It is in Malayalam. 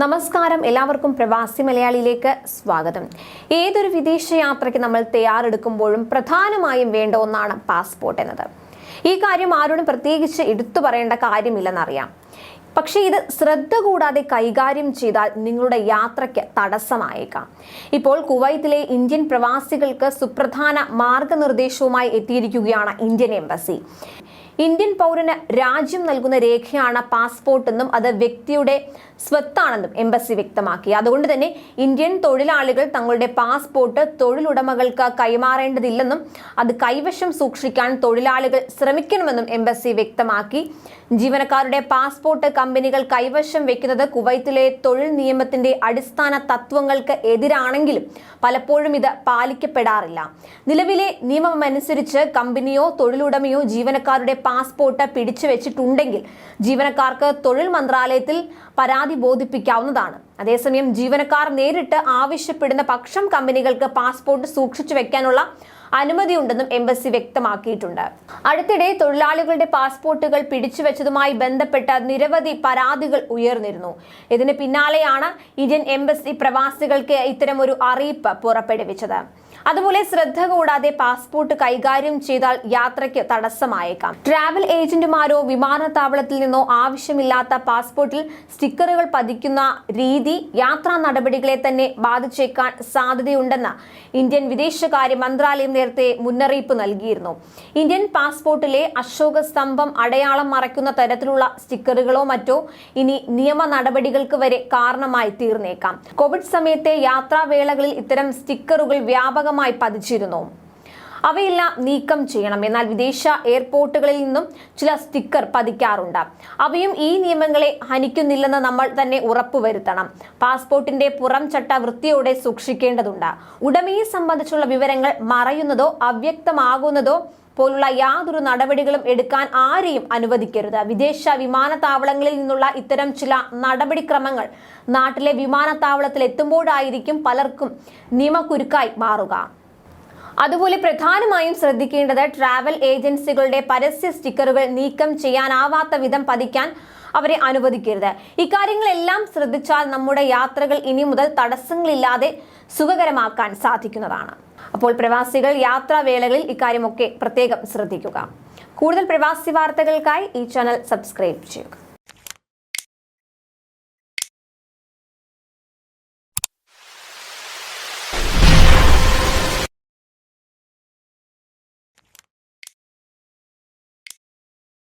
നമസ്കാരം. എല്ലാവർക്കും പ്രവാസി മലയാളിയിലേക്ക് സ്വാഗതം. ഏതൊരു വിദേശ യാത്രയ്ക്ക് നമ്മൾ തയ്യാറെടുക്കുമ്പോഴും പ്രധാനമായും വേണ്ട ഒന്നാണ് പാസ്പോർട്ട് എന്നത്. ഈ കാര്യം ആരോടും പ്രത്യേകിച്ച് എടുത്തു പറയേണ്ട കാര്യമില്ലെന്നറിയാം. പക്ഷേ ഇത് ശ്രദ്ധ കൂടാതെ കൈകാര്യം ചെയ്താൽ നിങ്ങളുടെ യാത്രയ്ക്ക് തടസ്സമായേക്കാം. ഇപ്പോൾ കുവൈത്തിലെ ഇന്ത്യൻ പ്രവാസികൾക്ക് സുപ്രധാന മാർഗനിർദ്ദേശവുമായി എത്തിയിരിക്കുകയാണ് ഇന്ത്യൻ എംബസി. ഇന്ത്യൻ പൗരന് രാജ്യം നൽകുന്ന രേഖയാണ് പാസ്പോർട്ട് എന്നും അത് വ്യക്തിയുടെ സ്വത്താണെന്നും എംബസി വ്യക്തമാക്കി. അതുകൊണ്ട് തന്നെ ഇന്ത്യൻ തൊഴിലാളികൾ തങ്ങളുടെ പാസ്പോർട്ട് തൊഴിലുടമകൾക്ക് കൈമാറേണ്ടതില്ലെന്നും അത് കൈവശം സൂക്ഷിക്കാൻ തൊഴിലാളികൾ ശ്രമിക്കണമെന്നും എംബസി വ്യക്തമാക്കി. ജീവനക്കാരുടെ പാസ്പോർട്ട് കമ്പനികൾ കൈവശം വെക്കുന്നത് കുവൈത്തിലെ തൊഴിൽ നിയമത്തിന്റെ അടിസ്ഥാന തത്വങ്ങൾക്ക് എതിരാണെങ്കിലും പലപ്പോഴും ഇത് പാലിക്കപ്പെടാറില്ല. നിലവിലെ നിയമമനുസരിച്ച് കമ്പനിയോ തൊഴിലുടമയോ ജീവനക്കാരുടെ പാസ്പോർട്ട് പിടിച്ചു വെച്ചിട്ടുണ്ടെങ്കിൽ ജീവനക്കാർക്ക് തൊഴിൽ മന്ത്രാലയത്തിൽ പരാതി ബോധിപ്പിക്കാവുന്നതാണ്. അതേസമയം ജീവനക്കാർ നേരിട്ട് ആവശ്യപ്പെടുന്ന പക്ഷം കമ്പനികൾക്ക് പാസ്പോർട്ട് സൂക്ഷിച്ചു വെക്കാനുള്ള അനുമതിയുണ്ടെന്നും എംബസി വ്യക്തമാക്കിയിട്ടുണ്ട്. അടുത്തിടെ തൊഴിലാളികളുടെ പാസ്പോർട്ടുകൾ പിടിച്ചുവെച്ചതുമായി ബന്ധപ്പെട്ട നിരവധി പരാതികൾ ഉയർന്നിരുന്നു. ഇതിന് പിന്നാലെയാണ് ഇന്ത്യൻ എംബസി പ്രവാസികൾക്ക് ഇത്തരമൊരു അറിയിപ്പ് പുറപ്പെടുവിച്ചത്. അതുപോലെ ശ്രദ്ധ കൂടാതെ പാസ്പോർട്ട് കൈകാര്യം ചെയ്താൽ യാത്രയ്ക്ക് തടസ്സമായേക്കാം. ട്രാവൽ ഏജന്റുമാരോ വിമാനത്താവളത്തിൽ നിന്നോ ആവശ്യമില്ലാത്ത പാസ്പോർട്ടിൽ സ്റ്റിക്കറുകൾ പതിക്കുന്ന രീതി യാത്രാ നടപടികളെ തന്നെ ബാധിച്ചേക്കാൻ സാധ്യതയുണ്ടെന്ന് ഇന്ത്യൻ വിദേശകാര്യ മന്ത്രാലയം നേരത്തെ മുന്നറിയിപ്പ് നൽകിയിരുന്നു. ഇന്ത്യൻ പാസ്പോർട്ടിലെ അശോക സ്തംഭം അടയാളം മറയ്ക്കുന്ന തരത്തിലുള്ള സ്റ്റിക്കറുകളോ മറ്റോ ഇനി നിയമ നടപടികൾക്ക് വരെ കാരണമായി തീർന്നേക്കാം. കോവിഡ് സമയത്തെ യാത്രാവേളകളിൽ ഇത്തരം സ്റ്റിക്കറുകൾ വ്യാപകമായി പതിച്ചിരുന്നു. അവയെല്ലാം നീക്കം ചെയ്യണം. എന്നാൽ വിദേശ എയർപോർട്ടുകളിൽ നിന്നും ചില സ്റ്റിക്കർ പതിക്കാറുണ്ട്. അവയും ഈ നിയമങ്ങളെ ഹനിക്കുന്നില്ലെന്ന് നമ്മൾ തന്നെ ഉറപ്പുവരുത്തണം. പാസ്പോർട്ടിന്റെ പുറം ചട്ട വൃത്തിയോടെ സൂക്ഷിക്കേണ്ടതുണ്ട്. ഉടമയെ സംബന്ധിച്ചുള്ള വിവരങ്ങൾ മറയുന്നതോ അവ്യക്തമാകുന്നതോ പോലുള്ള യാതൊരു നടപടികളും എടുക്കാൻ ആരെയും അനുവദിക്കരുത്. വിദേശ വിമാനത്താവളങ്ങളിൽ നിന്നുള്ള ഇത്തരം ചില നടപടിക്രമങ്ങൾ നാട്ടിലെ വിമാനത്താവളത്തിൽ എത്തുമ്പോഴായിരിക്കും പലർക്കും നിയമക്കുരുക്കായി മാറുക. അതുപോലെ പ്രധാനമായും ശ്രദ്ധിക്കേണ്ടത് ട്രാവൽ ഏജൻസികളുടെ പരസ്യ സ്റ്റിക്കറുകൾ നീക്കം ചെയ്യാനാവാത്ത വിധം പതിക്കാൻ അവരെ അനുവദിക്കരുത്. ഇക്കാര്യങ്ങളെല്ലാം ശ്രദ്ധിച്ചാൽ നമ്മുടെ യാത്രകൾ ഇനി മുതൽ തടസ്സങ്ങളില്ലാതെ സുഖകരമാക്കാൻ സാധിക്കുന്നതാണ്. അപ്പോൾ പ്രവാസികൾ യാത്രാവേളകളിൽ ഇക്കാര്യമൊക്കെ പ്രത്യേകം ശ്രദ്ധിക്കുക. കൂടുതൽ പ്രവാസി വാർത്തകൾക്കായി ഈ ചാനൽ സബ്സ്ക്രൈബ് ചെയ്യുക.